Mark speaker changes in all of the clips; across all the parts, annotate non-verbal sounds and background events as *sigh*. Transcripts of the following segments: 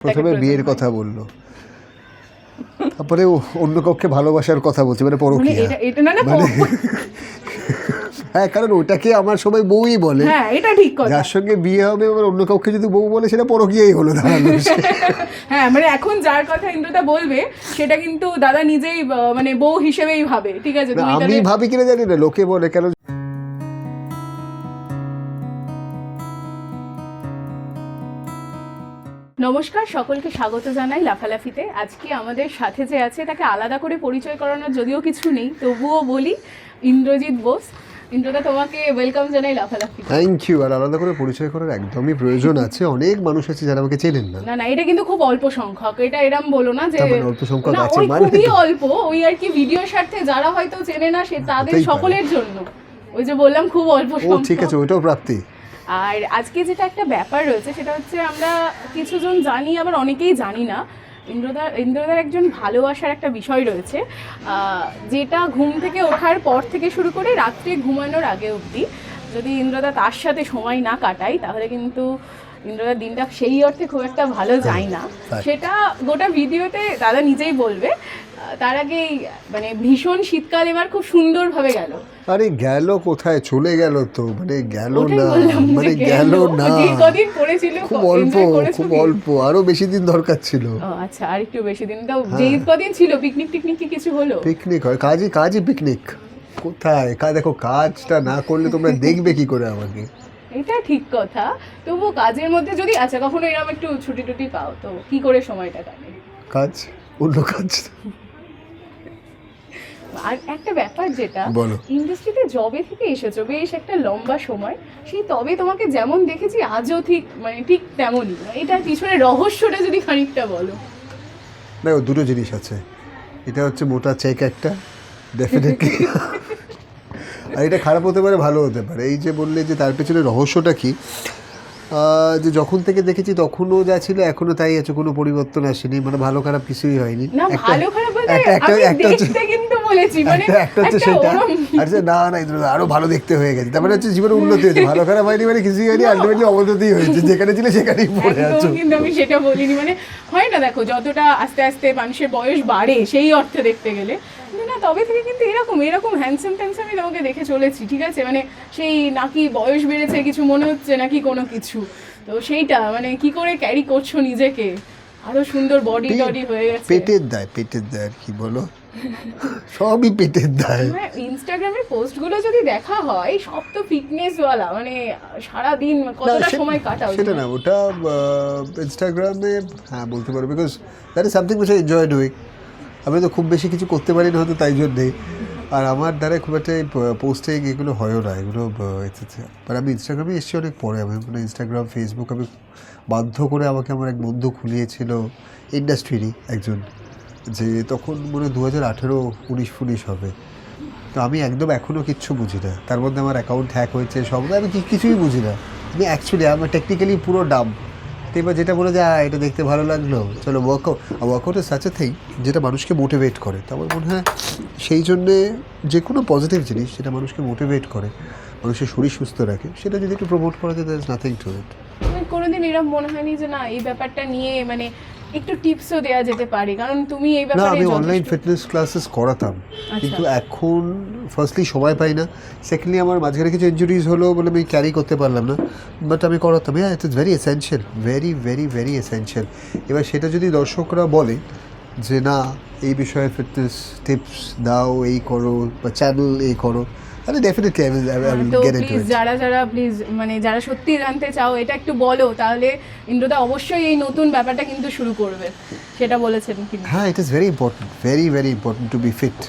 Speaker 1: প্রথমে বিয়ের কথা বলল। তারপরে অন্য কাউকে ভালোবাসার কথা বলছে মানে
Speaker 2: মানে
Speaker 1: পরকীয়া মানে *laughs* হ্যাঁ কারণ ওটাকে আমার সবাই বউই বলে।
Speaker 2: হ্যাঁ এটা ঠিক কথা।
Speaker 1: যার সঙ্গে বিয়ে হবে এবার অন্য কাউকে যদি বউ বলে সেটা পরকীয়াই হলো দাঁড়াল *laughs*
Speaker 2: হ্যাঁ মানে এখন যার কথা ইন্দ্রদা বলবে সেটা কিন্তু দাদা নিজেই মানে বউ হিসেবেই ভাবে ঠিক আছে?
Speaker 1: আমি ভাবি কিনা জানি না লোকে বলে কেন
Speaker 2: নমস্কার সকলকে স্বাগত জানাই লাফালাফিতে। আজকে আমাদের সাথে যে আছে তাকে আলাদা করে পরিচয় করানোর যদিও কিছু নেই তবুও বলি ইন্দ্রজিৎ বোস। ইন্দ্রদা তোমাকে ওয়েলকাম জানাই লাফালাফিতে।
Speaker 1: থ্যাংক ইউ আর আলাদা করে পরিচয় করার একদমই প্রয়োজন আছে। অনেক মানুষ আছে যারা আমাকে চেনেন না।
Speaker 2: না না এটা কিন্তু খুব অল্প সংখ্যক এটা এরম বলো না যে
Speaker 1: মানে অল্প সংখ্যক আছে মানে।
Speaker 2: খুবই অল্প ওই আর কি ভিডিওর স্বার্থে যারা হয়তো চেনে না সে তাদের সকলের জন্য। ওই যে বললাম খুব অল্প সংখ্যক
Speaker 1: ঠিক আছে ওইটাও প্রাপ্তি।
Speaker 2: আর আজকে যেটা একটা ব্যাপার রয়েছে সেটা হচ্ছে আমরা কিছুজন জানি আবার অনেকেই জানি না। ইন্দ্রদার ইন্দ্রদার একজন ভালোবাসার একটা বিষয় রয়েছে যেটা ঘুম থেকে ওঠার পর থেকে শুরু করে রাত্রে ঘুমানোর আগে অবধি। যদি ইন্দ্রদা তার সাথে সময় না কাটাই তাহলে কিন্তু ইন্দ্রদার দিনটা সেই অর্থে খুব একটা ভালো যায় না। সেটা গোটা ভিডিওতে দাদা নিজেই বলবে। তার আগে মানে ভীষণ শীতকাল এবার খুব সুন্দরভাবে গেল।
Speaker 1: আরে গেল কোথায়? চলে গেল তো মানে গেল না মানে গেল। না।
Speaker 2: যে কদিন পড়েছিল
Speaker 1: খুব অল্প খুব অল্প আরও বেশি দিন দরকার ছিল।
Speaker 2: ও আচ্ছা আর একটু বেশি দিন। তাও যেই কদিন ছিল পিকনিক টিকনিক কি কিছু হলো?
Speaker 1: পিকনিক হয়। কাজই কাজই পিকনিক কোথায়? কাজ দেখো কাজটা না করলে তোমরা দেখবে কি করে আমাকে।
Speaker 2: এটা ঠিক কথা। তবু কাজের মধ্যে যদি আচ্ছা কখনো এরকম একটু ছুটি টুটি পাও তো কি করে সময়টা কাটে?
Speaker 1: কাজ? অন্য কাজ?
Speaker 2: আর একটা ব্যাপার যেটা। ইন্ডাস্ট্রিতে জবে থেকে এসেছ বেশ একটা লম্বা সময় সেই তবে তোমাকে যেমন দেখেছি আজও ঠিক মানে ঠিক তেমনই। এটার পিছনে রহস্যটা যদি খানিকটা বলো।
Speaker 1: দেখো দুটো জিনিস আছে। এটা হচ্ছে মোটা চেক একটা ডেফিনেটলি আর এটা খারাপ হতে পারে ভালো হতে পারে। এই যে বললে যে তার পেছনে রহস্যটা কি যে যখন থেকে দেখেছি তখনও যা ছিল এখনও তাই আছে কোনো পরিবর্তন আসেনি মানে ভালো খারাপ কিছুই হয়নি। একটা- একটা- হচ্ছে-
Speaker 2: বলেছি মানে
Speaker 1: একটা হচ্ছে সেটা আর যে না না ইন্দ্র আরও ভালো দেখতে হয়ে গেছে। তারপরে হচ্ছে জীবনে উন্নতি হয়েছে ভালো খারাপ হয়নি মানে কিছুই হয়নি আলটিমেটলি অবনতি হয়েছে যেখানে ছিল সেখানেই পড়ে আছো।
Speaker 2: কিন্তু আমি সেটা বলিনি মানে হয় না দেখো যতটা আস্তে আস্তে মানুষের বয়স বাড়ে সেই অর্থে দেখতে গেলে না তবে থেকে কিন্তু এরকম এরকম হ্যান্ডসাম ট্যান্সামই তোমাকে দেখে চলেছি ঠিক আছে? মানে সেই নাকি বয়স বেড়েছে কিছু মনে হচ্ছে নাকি কোনো কিছু তো সেইটা মানে কি করে ক্যারি করছ নিজেকে? আরও সুন্দর বডি টডি হয়ে গেছে।
Speaker 1: পেটের দায় পেটের দায় আর কি বলো? *laughs* সবই পেটের দায়।
Speaker 2: ইনস্টাগ্রামের পোস্টগুলো যদি দেখা হয় সব তো ফিটনেস ওয়ালা মানে সারা দিন কতটা সময় কাটাও
Speaker 1: সেটা না ওটা ইনস্টাগ্রামে হ্যাঁ বলতে পারো because that is something which I enjoy doing আমি তো খুব বেশি কিছু করতে পারি না হয়তো তাই জন্যেই আর আমার দ্বারা খুব একটা পোস্টে এগুলো হয়ও না এগুলো বাট আমি ইনস্টাগ্রামে এসেছি অনেক পরে আমি মানে ইনস্টাগ্রাম ফেসবুক আমি বাধ্য করে আমাকে আমার এক বন্ধু খুলিয়েছিল ইন্ডাস্ট্রিরই একজন। যে তখন মনে দু হাজার আঠেরো উনিশ ফুনিশ হবে। তো আমি একদম এখনও কিচ্ছু বুঝি না। তার মধ্যে আমার অ্যাকাউন্ট হ্যাক হয়েছে সব। আমি কিছুই বুঝি না। আমি অ্যাকচুয়ালি আমার টেকনিক্যালি পুরো ডাম তো এবার যেটা বলে যে "আহ, এটা দেখতে ভালো লাগল। চলো workout workout is such a thing যেটা মানুষকে মোটিভেট করে। তো আমার মনে হয় সেই জন্যে যে কোনো পজিটিভ জিনিস যেটা মানুষকে মোটিভেট করে মানুষের শরীর সুস্থ রাখে। সেটা যদি একটু প্রমোট করা যায় there is nothing to it
Speaker 2: কোনোদিন এরকম মনে হয়নি যে না এই ব্যাপারটা নিয়ে মানে একটু টিপসও দেওয়া যেতে পারে কারণ তুমি এই
Speaker 1: না
Speaker 2: ব্যাপারে
Speaker 1: আমি অনলাইন ফিটনেস ক্লাসেস করাতাম কিন্তু এখন ফার্স্টলি সময় পাই না সেকেন্ডলি আমার মাঝখানে কিছু ইঞ্জুরিজ হলো বলে আমি ক্যারি করতে পারলাম না বাট আমি করাতাম। হ্যাঁ it is very essential very very very essential এবার সেটা যদি দর্শকরা বলে যে না এই বিষয়ে ফিটনেস টিপস দাও এই করো বা চ্যানেল এই করো তাহলে definitely I will I will get into
Speaker 2: please যারা যারা প্লিজ মানে যারা সত্যি জানতে চাও এটা একটু বলো তাহলে ইন্দ্রদা অবশ্যই এই নতুন ব্যাপারটা কিন্তু শুরু করবে। সেটা বলেছেন কিন্তু।
Speaker 1: হ্যাঁ it is very important very very important to be fit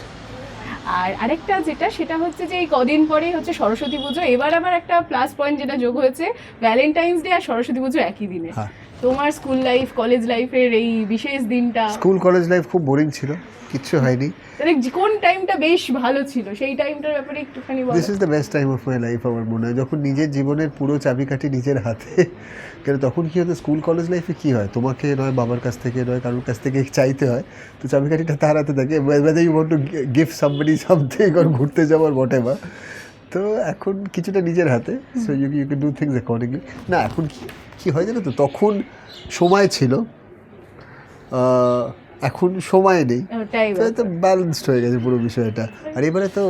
Speaker 2: আর আরেকটা যেটা সেটা হচ্ছে যে এই কদিন পরেই হচ্ছে সরস্বতী পুজো। এবার আবার একটা প্লাস পয়েন্ট যেটা যোগ হয়েছে ভ্যালেন্টাইন্স ডে আর সরস্বতী পুজো একই দিনে।
Speaker 1: হ্যাঁ।
Speaker 2: তোমার স্কুল লাইফ কলেজ লাইফের এই বিশেষ দিনটা?
Speaker 1: স্কুল কলেজ লাইফ খুব বোরিং ছিল কিচ্ছু হয়নি।
Speaker 2: মানে কোন টাইমটা বেশ ভালো ছিল সেই টাইমটার ব্যাপারে একটুখানি বলো।
Speaker 1: This is the best time of my life আমার মনে হয়। যখন নিজের জীবনের পুরো চাবিকাঠি নিজের হাতে কেন তখন কি হতো স্কুল কলেজ লাইফে কী হয়? তোমাকে নয় বাবার কাছ থেকে নয় কারোর কাছ থেকে চাইতে হয় তো চাবিকাঠিটা তার হাতে থাকে। Whether you want to gift somebody something ঘুরতে যাওয়ার বটে বা তো এখন কিছুটা নিজের হাতে so you you can do things accordingly না এখন কি কী হয় জানো তো তখন সময় ছিল এখন সময় নেই। তো ব্যালেন্সড হয়ে গেছে পুরো বিষয়টা। আর এবারে তো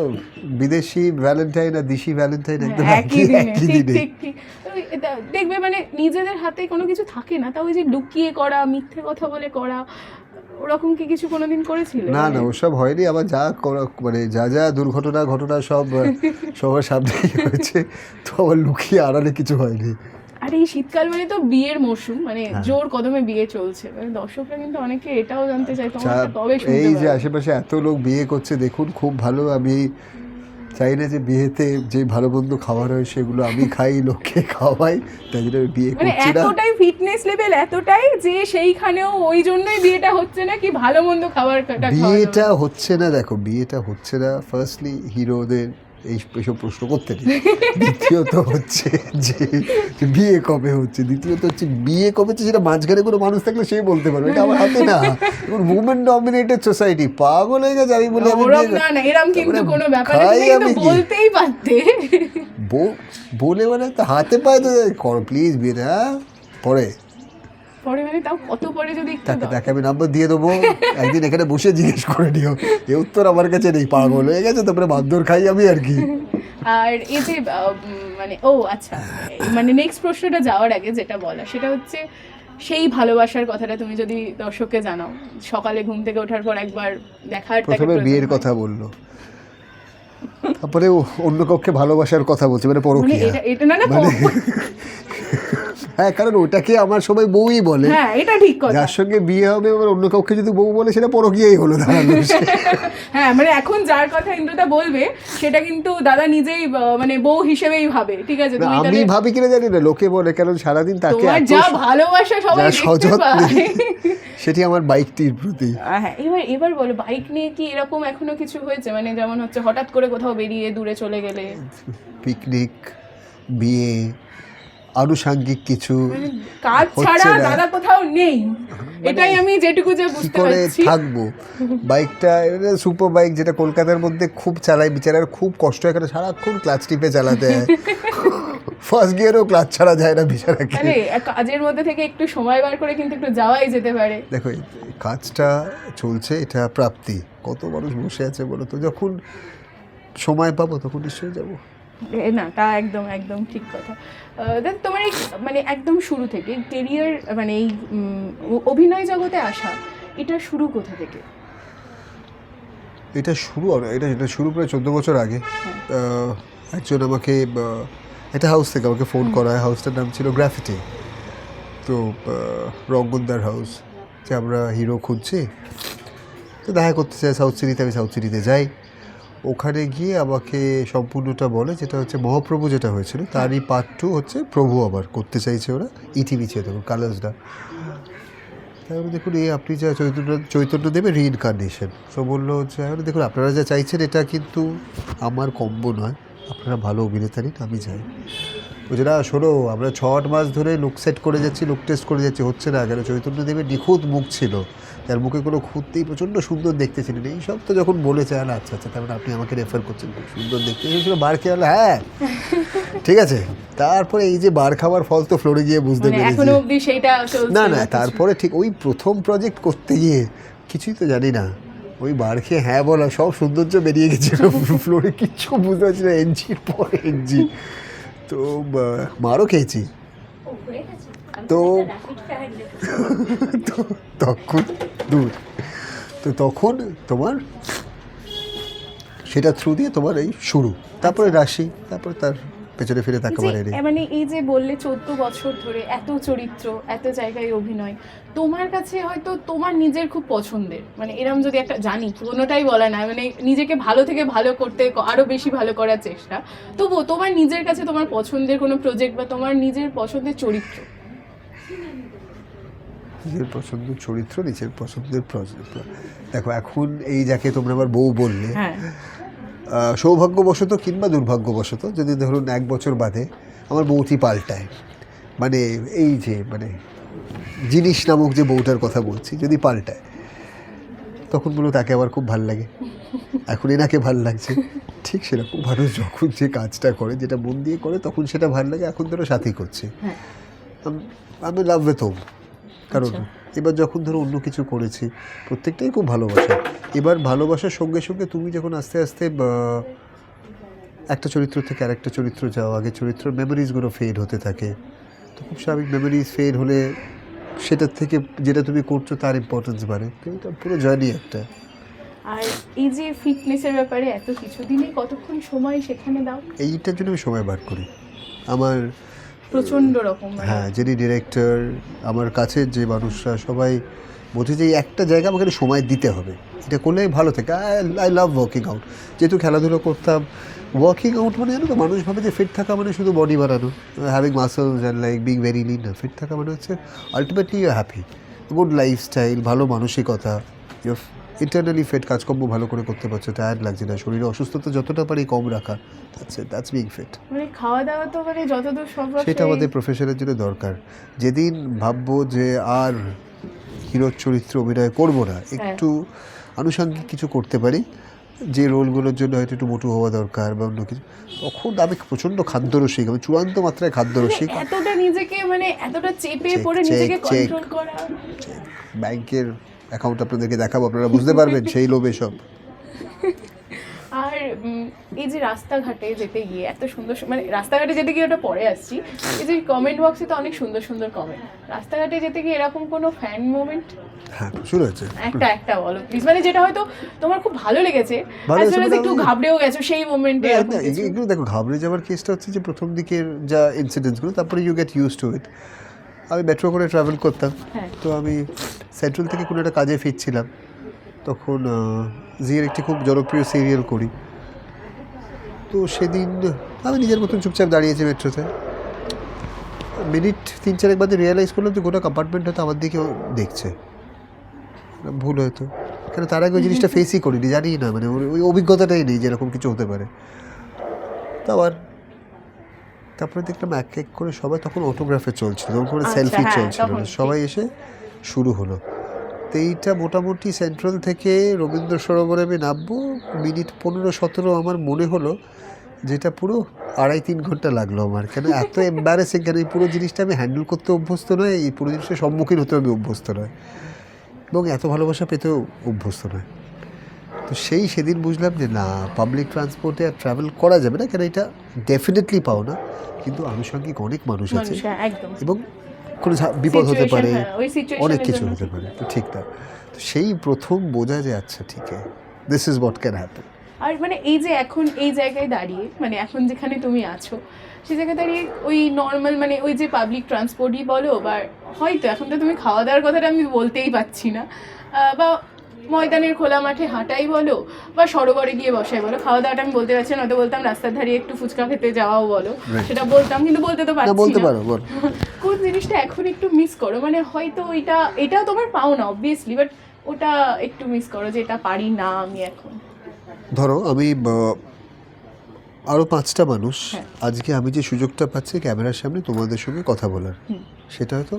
Speaker 1: বিদেশি ভ্যালেন্টাইন আর দেশি ভ্যালেন্টাইন একদম
Speaker 2: হ্যাঁ, একই
Speaker 1: একই
Speaker 2: দিনে। দেখবে মানে নিজেদের হাতে কোনো কিছু থাকে না তাও ওই যে লুকিয়ে করা মিথ্যে কথা বলে করা ওরকম কি কিছু কোনোদিন করেছিল?
Speaker 1: না না ওসব হয়নি। আবার যা মানে যা যা দুর্ঘটনা ঘটনা সব সবার সামনে হয়েছে। তো আবার লুকিয়ে আড়ালে কিছু হয়নি।
Speaker 2: আর এই শীতকাল মানে তো বিয়ের মরশুম মানে
Speaker 1: হ্যাঁ।
Speaker 2: জোর কদমে বিয়ে চলছে। মানে দর্শকরা কিন্তু অনেকে এটাও জানতে চায়
Speaker 1: তবে
Speaker 2: তোমার কবে
Speaker 1: এই যে আশেপাশে এত লোক বিয়ে করছে দেখুন খুব ভালো। আমি চাই না যে বিয়েতে যে ভালো বন্ধু খাবার হয় সেগুলো আমি খাই লোককে খাওয়াই তাই জন্য বিয়ে
Speaker 2: মানে
Speaker 1: করছি না।
Speaker 2: এতটাই ফিটনেস লেভেল এতটাই যে সেইখানেও ওই জন্যই বিয়েটা হচ্ছে না কি ভালো মন্দ খাবার
Speaker 1: বিয়েটা হচ্ছে না দেখো বিয়েটা হচ্ছে না। ফার্স্টলি হিরোদের এই এসব প্রশ্ন করতে নেই। দ্বিতীয়ত হচ্ছে যে বিয়ে কবে হচ্ছে? দ্বিতীয়ত হচ্ছে বিয়ে কবে হচ্ছে সেটা মাঝখানে কোনো মানুষ থাকলে সে বলতে পারবে। এটা আমার হাতে না। উমেন ডমিনেটেড সোসাইটি পাগল হয়ে গেছে আমি বলি বিয়ে- খাই আমি কি?
Speaker 2: বলতেই পারতে।
Speaker 1: বো- বলে মানে তো হাতে পায়ে তো করো প্লিজ বিয়েটা হ্যাঁ? পরে।
Speaker 2: পরে মানে তাও কত পরে যদি
Speaker 1: তাকে। তাকে আমি নাম্বার দিয়ে দেবো। একদিন এখানে বসে জিজ্ঞেস করে নিও। এ উত্তর আমার কাছে নেই পাগল হয়ে গেছে তারপরে মারধর খাই আমি আর কি।
Speaker 2: আর এই যে মানে ও আচ্ছা মানে নেক্সট প্রশ্নটা যাওয়ার আগে যেটা বলা সেটা হচ্ছে সেই ভালোবাসার কথাটা তুমি যদি দর্শককে জানাও সকালে ঘুম থেকে ওঠার পর একবার দেখার
Speaker 1: প্রথমে বিয়ের কথা বলল। তারপরে অন্য কক্ষে ভালোবাসার কথা বলছে মানে
Speaker 2: মানে
Speaker 1: পরকিয়া।
Speaker 2: এটা এটা না না
Speaker 1: মানে *laughs* হ্যাঁ কারণ ওটাকে আমার সবাই বউই বলে।
Speaker 2: হ্যাঁ এটা ঠিক কথা।
Speaker 1: যার সঙ্গে বিয়ে হবে এবার অন্য কাউকে যদি বউ বলে সেটা পরকিয়াই হলো *laughs*
Speaker 2: হ্যাঁ মানে এখন যার কথা ইন্দ্রদা বলবে সেটা কিন্তু দাদা নিজেই মানে বউ হিসেবেই ভাবে ঠিক আছে? তুমি
Speaker 1: আমি ভাবি কিনা জানি না লোকে বলে কারণ সারাদিন তাকে
Speaker 2: তোমার যা ভালোবাসা সবাই
Speaker 1: সযত্নে *laughs* সেটি আমার বাইকটির প্রতি।
Speaker 2: হ্যাঁ এবার এবার বলো বাইক নিয়ে কি এরকম এখনও কিছু হয়েছে? মানে যেমন হচ্ছে হঠাৎ করে কোথাও বেরিয়ে দূরে চলে গেলে?
Speaker 1: পিকনিক বিয়ে আনুষাঙ্গিক কিছু
Speaker 2: মানে কাজ ছাড়া। দাদা কোথাও নেই। এটাই আমি যেটুকু যে বুঝতে
Speaker 1: করে থাকব? বাইকটা সুপার বাইক যেটা কলকাতার মধ্যে খুব চালাই বিচারার খুব কষ্ট কারণ সারাক্ষণ ক্লাচ টিপে চালাতে হয়। *laughs* ফার্স্ট গিয়ারও ক্লাচ ছাড়া যায় না বিচারাকে।
Speaker 2: তাহলে কাজের মধ্যে থেকে একটু সময় বার করে কিন্তু একটু যাওয়াই যেতে পারে।
Speaker 1: দেখো কাজটা চলছে এটা প্রাপ্তি। কত মানুষ বসে আছে বলো তো? যখন সময় পাবো তখন নিশ্চয়ই যাব।
Speaker 2: না তা একদম একদম ঠিক কথা। দেখ তোমার এই মানে একদম শুরু থেকে কেরিয়ার মানে এই অভিনয় জগতে আসা এটা শুরু কোথা থেকে?
Speaker 1: এটা শুরু এটা এটা শুরু প্রায় চোদ্দ বছর আগে। আহ, একজন আমাকে একটা হাউস থেকে আমাকে ফোন করা হয় হাউসটার নাম ছিল গ্রাফিটি তো রঙ্গনদার হাউস যে আমরা হিরো খুঁজছি। তো দেখা করতে চাই সাউথ সিটিতে আমি সাউথ সিটিতে যাই। ওখানে গিয়ে আমাকে সম্পূর্ণটা বলে, যেটা হচ্ছে মহাপ্রভু যেটা হয়েছিল, তারই পার্ট টু হচ্ছে প্রভু আবার করতে চাইছে ওরা ইটিভি দেখুন কালার্সটা তারপরে দেখুন, এই আপনি যা চৈতন্য চৈতন্য দেবে রিইনকার্নেশন তো বলল হচ্ছে দেখুন, আপনারা যা চাইছেন, এটা কিন্তু আমার কম্ব নয়, আপনারা ভালো অভিনেতা নিন, আমি চাই বলছে না শোনো আমরা ছ আট মাস ধরে লুক সেট করে যাচ্ছি লুক টেস্ট করে যাচ্ছি হচ্ছে না কেন? চৈতন্য দেবের নিখুঁত মুখ ছিল। তার মুখে কোনো খুঁততেই প্রচণ্ড সুন্দর দেখতে ছিলেন। এই সব তো যখন বলেছে আর আচ্ছা আচ্ছা তারপরে আপনি আমাকে রেফার করছেন খুব সুন্দর দেখতে। ছিল বার খেয়ে আলো, হ্যাঁ *laughs* ঠিক আছে। তারপরে এই যে বার খাওয়ার ফল তো ফ্লোরে গিয়ে বুঝতে
Speaker 2: মানে
Speaker 1: পেরেছি। না না তারপরে ঠিক ওই প্রথম প্রজেক্ট করতে গিয়ে কিছুই তো জানি না। ওই বার খেয়ে হ্যাঁ বলা সব সৌন্দর্য বেরিয়ে গেছিল। *laughs* ফ্লোরে কিচ্ছু বুঝতে পারছি না এনজির পর এনজি। তো মারও খেয়েছি। তো তখন দূর। তো তখন তোমার সেটা থ্রু দিয়ে তোমার এই শুরু। তারপরে রাশি তারপরে তার পেছনে ফিরে মারে
Speaker 2: এ মানে এই যে বললে চোদ্দ বছর ধরে এত চরিত্র এত জায়গায় অভিনয় তোমার কাছে হয়তো তোমার নিজের খুব পছন্দের। মানে এরম যদি একটা জানি কোনোটাই বলা না মানে নিজেকে ভালো থেকে ভালো করতে আরও বেশি ভালো করার চেষ্টা। তবুও তোমার নিজের কাছে তোমার পছন্দের কোনো প্রজেক্ট বা তোমার নিজের পছন্দের চরিত্র?
Speaker 1: নিজের পছন্দের চরিত্র নিজের পছন্দের প্রজেক্ট দেখো এখন এই যাকে তোমরা আবার বউ বললে
Speaker 2: হ্যাঁ।
Speaker 1: সৌভাগ্যবশত কিংবা দুর্ভাগ্যবশত যদি ধরুন এক বছর বাদে আমার বউটি পাল্টায়। মানে এই যে মানে জিনিস নামক যে বউটার কথা বলছি যদি পাল্টায় তখন বলো তাকে আবার খুব ভালো লাগে। এখন এনাকে ভালো লাগছে। ঠিক সেরকম মানুষ যখন যে কাজটা করে যেটা মন দিয়ে করে তখন সেটা ভালো লাগে। এখন ধরো সাথী করছে।
Speaker 2: হ্যাঁ।
Speaker 1: আমি লাভ হোম কারণ
Speaker 2: আচ্ছা।
Speaker 1: এবার যখন ধরো অন্য কিছু করেছি প্রত্যেকটাই খুব ভালোবাসা। এবার ভালোবাসার সঙ্গে সঙ্গে তুমি যখন আস্তে আস্তে একটা চরিত্র থেকে আরেকটা চরিত্র যাও আগে চরিত্রের মেমোরিজগুলো ফেড হতে থাকে। তো খুব স্বাভাবিক মেমোরিজ ফেড হলে সেটার থেকে যেটা তুমি করছ তার ইম্পর্টেন্স বাড়ে। তো এটা পুরো জার্নি একটা।
Speaker 2: আর এই যে ফিটনেসের ব্যাপারে এত কিছু দিনে কতক্ষণ সময় সেখানে দাও?
Speaker 1: এইটার জন্য আমি সময় বার করি। আমার
Speaker 2: প্রচণ্ড রকম মানে।
Speaker 1: হ্যাঁ যিনি ডিরেক্টর আমার কাছের যে মানুষরা সবাই বলছে যে একটা জায়গা আমাকে সময় দিতে হবে। এটা করলে ভালো থাকে। আই লাভ ওয়ার্কিং আউট যেহেতু খেলাধুলো করতাম ওয়ার্কিং আউট মানে জানো তো, মানুষ ভাবে যে ফিট থাকা মানে শুধু বডি বানানো। Having muscles and like being very lean fit থাকা মানে হচ্ছে ultimately you happy good lifestyle ভালো মানসিকতা ইউ ইন্টারনালি ফিট কাজকর্ম ভালো করে করতে পারছ টায়ার্ড লাগছে না শরীরে অসুস্থতা যতটা পারি কম রাখা that's it that's being fit
Speaker 2: মানে খাওয়া দাওয়া তো মানে যতদূর সম্ভব
Speaker 1: সেটা আমাদের প্রফেশনের জন্য দরকার। যেদিন ভাববো যে আর হিরোর চরিত্র অভিনয় করব না একটু আনুষঙ্গিক কিছু করতে পারি যে রোলগুলোর জন্য হয়তো একটু মোটু হওয়া দরকার বা অন্য কিছু। তখন আমি প্রচণ্ড খাদ্যরসিক আমি চূড়ান্ত মাত্রায় খাদ্যরসিক
Speaker 2: মানে এতটা নিজেকে মানে এতটা চেপে পড়ে নিজেকে কন্ট্রোল করা।
Speaker 1: ব্যাংকের অ্যাকাউন্ট আপনাদেরকে দেখাবো আপনারা বুঝতে পারবেন সেই লোভে সব
Speaker 2: আর এই যে রাস্তাঘাটে যেতে গিয়ে এত সুন্দর মানে রাস্তাঘাটে যেতে গিয়ে ওটা পরে আসছি এই যে কমেন্ট বক্সে তো অনেক সুন্দর সুন্দর কমেন্ট রাস্তাঘাটে যেতে গিয়ে এরকম কোনো ফ্যান মোমেন্ট
Speaker 1: হ্যাঁ প্রচুর হয়েছে
Speaker 2: একটা একটা বলো প্লিজ মানে যেটা হয়তো তোমার খুব ভালো লেগেছে
Speaker 1: মানে
Speaker 2: একটু ঘাবড়েও গেছো সেই মোমেন্টে
Speaker 1: এগুলো- এগুলো দেখো ঘাবড়ে যাওয়ার কেসটা হচ্ছে যে প্রথম দিকের যা ইনসিডেন্টসগুলো তারপরে you get use to it আমি মেট্রো করে ট্রাভেল করতাম।
Speaker 2: হ্যাঁ।
Speaker 1: তো আমি সেন্ট্রাল থেকে কোনো একটা কাজে ফিরছিলাম। তখন জিয়ের একটি খুব জনপ্রিয় সিরিয়াল করি। তো সেদিন আমি নিজের মতন চুপচাপ দাঁড়িয়েছি মেট্রোতে মিনিট তিন চারেক বাদে রিয়েলাইজ করলাম যে গোটা কম্পার্টমেন্ট হয়তো আমার দিকে দেখছে। ভুল হয়তো। কেন তার আগে ওই জিনিসটা *laughs* ফেসই করিনি জানি না মানে ওই অভিজ্ঞতাটাই নেই যেরকম কিছু হতে পারে। তো আবার তারপরে দেখলাম এক এক করে সবাই তখন অটোগ্রাফে চলছিল তখন করে
Speaker 2: আচ্ছা,
Speaker 1: সেলফি
Speaker 2: হ্যাঁ,
Speaker 1: চলছিল। সবাই এসে শুরু হলো। তো এইটা মোটামুটি সেন্ট্রাল থেকে রবীন্দ্র সরোবরে আমি নামবো মিনিট পনেরো সতেরো আমার মনে হলো যেটা পুরো আড়াই তিন ঘণ্টা লাগল আমার। কেন এত *laughs* এম্বারেসিং কেন এই পুরো জিনিসটা আমি হ্যান্ডেল করতে অভ্যস্ত নয় এই পুরো জিনিসটা সম্মুখীন হতে আমি অভ্যস্ত নয়। এবং এত ভালোবাসা পেতেও অভ্যস্ত নয়। তো সেই সেদিন বুঝলাম যে না পাবলিক ট্রান্সপোর্টে আর ট্রাভেল করা যাবে না কেন এটা ডেফিনেটলি পাও না। কিন্তু আনুষঙ্গিক অনেক মানুষ আছে
Speaker 2: হ্যাঁ, একদম।
Speaker 1: এবং কোনো বিপদ হতে পারে
Speaker 2: হ্যাঁ,
Speaker 1: অনেক কিছু হতে পারে তো ঠিক না তো সেই প্রথম বোঝা যে আচ্ছা ঠিক আছে this is what can happen
Speaker 2: আর মানে এই যে এখন এই জায়গায় দাঁড়িয়ে মানে এখন যেখানে তুমি আছো সেই জায়গায় দাঁড়িয়ে ওই নর্মাল মানে ওই যে পাবলিক ট্রান্সপোর্টই বলো বা হয়তো এখন তো তুমি খাওয়া দাওয়ার কথাটা আমি বলতেই পাচ্ছি না বা ময়দানের খোলা মাঠে হাঁটাই বলো বা সরোবরে গিয়ে বসাই বলো। খাওয়া দাওয়াটা আমি বলতে পারছি না হয়তো বলতাম রাস্তার ধারে একটু ফুচকা খেতে যাওয়াও বলো। সেটা বলতাম কিন্তু বলতে তো পারছি না। কোন জিনিসটা এখন একটু মিস করো? মানে হয়তো ওইটা এটাও তোমার পাও না অবভিয়াসলি বাট ওটা একটু মিস করো যে এটা পারি না আমি এখন।
Speaker 1: ধরো আমি আরও পাঁচটা মানুষ
Speaker 2: হ্যাঁ।
Speaker 1: আজকে আমি যে সুযোগটা পাচ্ছি ক্যামেরার সামনে তোমাদের সঙ্গে কথা বলার। সেটা হয়তো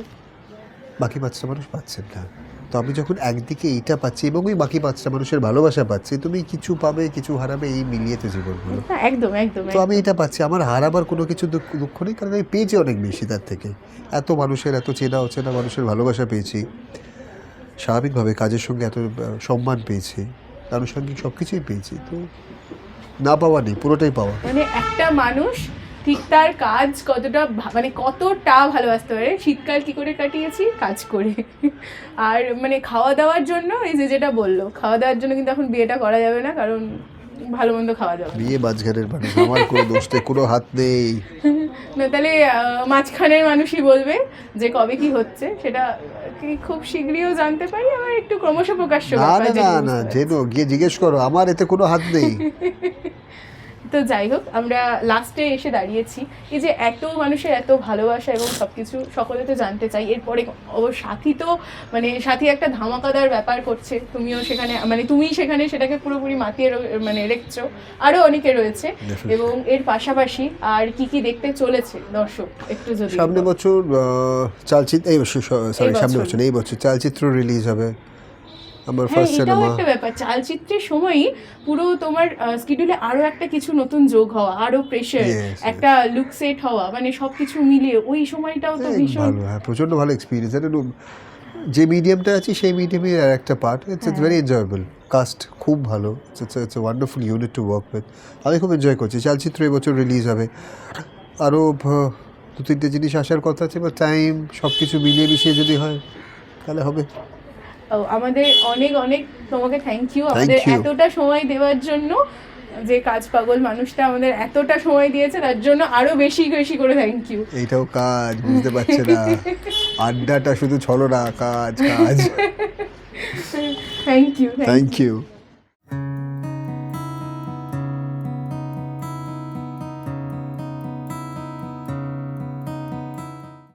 Speaker 1: বাকি পাঁচটা মানুষ পাচ্ছেন না। তো আমি যখন একদিকে এইটা পাচ্ছি এবং ওই বাকি পাঁচটা মানুষের ভালোবাসা পাচ্ছি তুমি কিছু পাবে কিছু হারাবে এই মিলিয়ে তো জীবন
Speaker 2: হ্যাঁ একদম একদম
Speaker 1: তো আমি এটা পাচ্ছি। আমার হারাবার কোনো কিছু দুঃখ দুঃখ নেই কারণ আমি পেয়েছি অনেক বেশি তার থেকে। এত মানুষের এত চেনা অচেনা মানুষের ভালোবাসা পেয়েছি। স্বাভাবিকভাবে কাজের সঙ্গে এত সম্মান পেয়েছি। আনুষঙ্গিক সব কিছুই পেয়েছি। তো না পাওয়া নেই পুরোটাই পাওয়া।
Speaker 2: মানে একটা মানুষ ঠিক তার কাজ কতটা মানে কতটা ভালোবাসতে পারে শীতকাল কি করে কাটিয়েছি কাজ করে আর মানে খাওয়া দাওয়ার জন্য এই যে যেটা বলল খাওয়া দাওয়ার জন্য কিন্তু এখন বিয়েটা করা যাবে না কারণ ভালো মন্দ খাওয়া যাবে।
Speaker 1: বিয়ে আমার কোনো দোষে কোনো হাত নেই *laughs*
Speaker 2: না তাহলে মাঝখানের মানুষই বলবে যে কবে কি হচ্ছে সেটা কি খুব শীঘ্রইও জানতে পারি আবার একটু ক্রমশ প্রকাশ্য
Speaker 1: না না না। জেনো গিয়ে জিজ্ঞেস করো আমার এতে কোনো হাত নেই *laughs*
Speaker 2: তো যাই হোক আমরা লাস্টে এসে দাঁড়িয়েছি। এই যে এত মানুষের এত ভালোবাসা এবং সব কিছু সকলে তো জানতে চাই এরপরে ও সাথী তো মানে সাথী একটা ধামাকাদার ব্যাপার করছে। তুমিও সেখানে মানে তুমি সেখানে সেটাকে পুরোপুরি মাতিয়ে মানে রেখেছো। আরও অনেকে রয়েছে। এবং এর পাশাপাশি আর কি কি দেখতে চলেছে দর্শক একটু যদি
Speaker 1: সামনে বছর চালচিত্র এই বছর সরি সামনে
Speaker 2: বছর।
Speaker 1: এই বছর চালচিত্র রিলিজ হবে। আমার
Speaker 2: হ্যাঁ
Speaker 1: ফার্স্ট
Speaker 2: এটাও
Speaker 1: সিনেমা
Speaker 2: একটা ব্যাপার। চালচিত্রের সময়ই পুরো তোমার স্কিডিউলে আরও একটা কিছু নতুন যোগ হওয়া আরও
Speaker 1: yes.
Speaker 2: একটা লুক সেট হওয়া মানে সবকিছু মিলিয়ে ওই সময়টাও তো ভীষণ
Speaker 1: ভালো হ্যাঁ প্রচণ্ড ভালো এক্সপিরিয়েন্স এটা যে মিডিয়ামটা আছে সেই মিডিয়ামের আর একটা part it's it's very enjoyable cast খুব ভালো। It's it's wonderful unit to work with আমি খুব এনজয় করছি। চলচ্চিত্র এবছর রিলিজ হবে। আরও দু তিনটে জিনিস আসার কথা আছে বা টাইম সব কিছু মিলিয়ে মিশিয়ে যদি হয় তাহলে হবে।
Speaker 2: আমাদের অনেক অনেক তোমাকে থ্যাংক ইউ আমাদের এতটা সময় দেওয়ার জন্য যে কাজ পাগল মানুষটা আমাদের এতটা সময় দিয়েছে তার জন্য আরও বেশি বেশি করে থ্যাংক ইউ
Speaker 1: এইটাও কাজ বুঝতে পারছে না। *laughs* আড্ডাটা শুধু ছলো না কাজ। কাজ
Speaker 2: থ্যাংক ইউ
Speaker 1: থ্যাংক ইউ